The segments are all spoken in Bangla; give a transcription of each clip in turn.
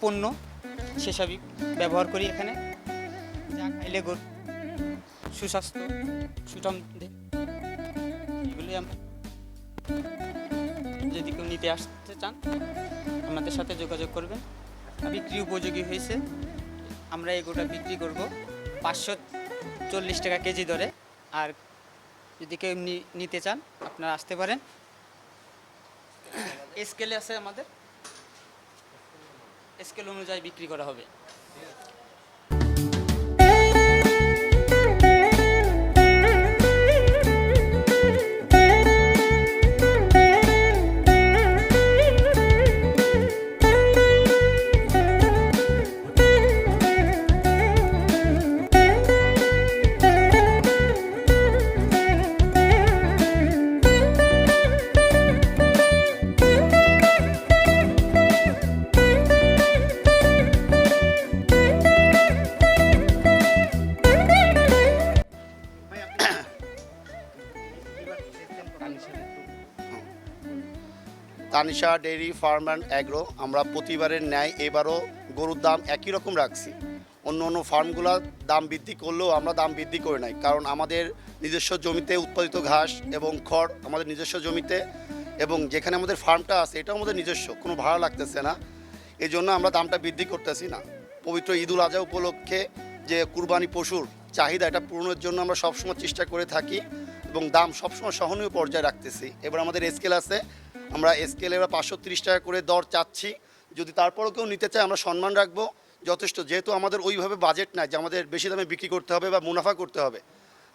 পণ্য সেসবই ব্যবহার করি এখানে। যা খাইলে গরু সুস্বাস্থ্য সুঠাম এগুলি যদি কেউ নিতে আসতে চান, আমাদের সাথে যোগাযোগ করবেন। বিক্রি উপযোগী হয়েছে। আমরা এগুলো বিক্রি করব পাঁচশো চল্লিশ টাকা কেজি দরে। আর যদি কেউ নিতে চান, আপনারা আসতে পারেন। স্কেলে আছে আমাদের। স্কেল অনুযায়ী বিক্রি করা হবে। Tanisha, dairy, farm and agro, আমরা প্রতিবারের ন্যায় এবারও গরুর দাম একই রকম রাখছি। অন্য অন্য ফার্মগুলোর দাম বৃদ্ধি করলেও আমরা দাম বৃদ্ধি করে নাই, কারণ আমাদের নিজস্ব জমিতে উৎপাদিত ঘাস এবং খড় আমাদের নিজস্ব জমিতে এবং যেখানে আমাদের ফার্মটা আছে, এটাও আমাদের নিজস্ব, কোনো ভাড়া লাগতেছে না। এই জন্য আমরা দামটা বৃদ্ধি করতেছি না। পবিত্র ঈদুল আজহা উপলক্ষে যে কুরবানি পশুর চাহিদা, এটা পূরণের জন্য আমরা সবসময় চেষ্টা করে থাকি। এবং দাম সবসময় সহনীয় পর্যায়ে রাখতেছি। এবার আমাদের স্কেল আছে, আমরা স্কেলে এবার পাঁচশো টাকা করে দর চাচ্ছি। যদি তারপরও কেউ নিতে চায়, আমরা সম্মান রাখব। যথেষ্ট, যেহেতু আমাদের ওইভাবে বাজেট নাই যে আমাদের বেশি দামে বিক্রি করতে হবে বা মুনাফা করতে হবে।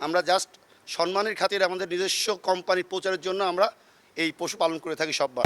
আমরা জাস্ট সম্মানের খাতিরে আমাদের নিজস্ব কোম্পানির প্রচারের জন্য আমরা এই পশুপালন করে থাকি সববার।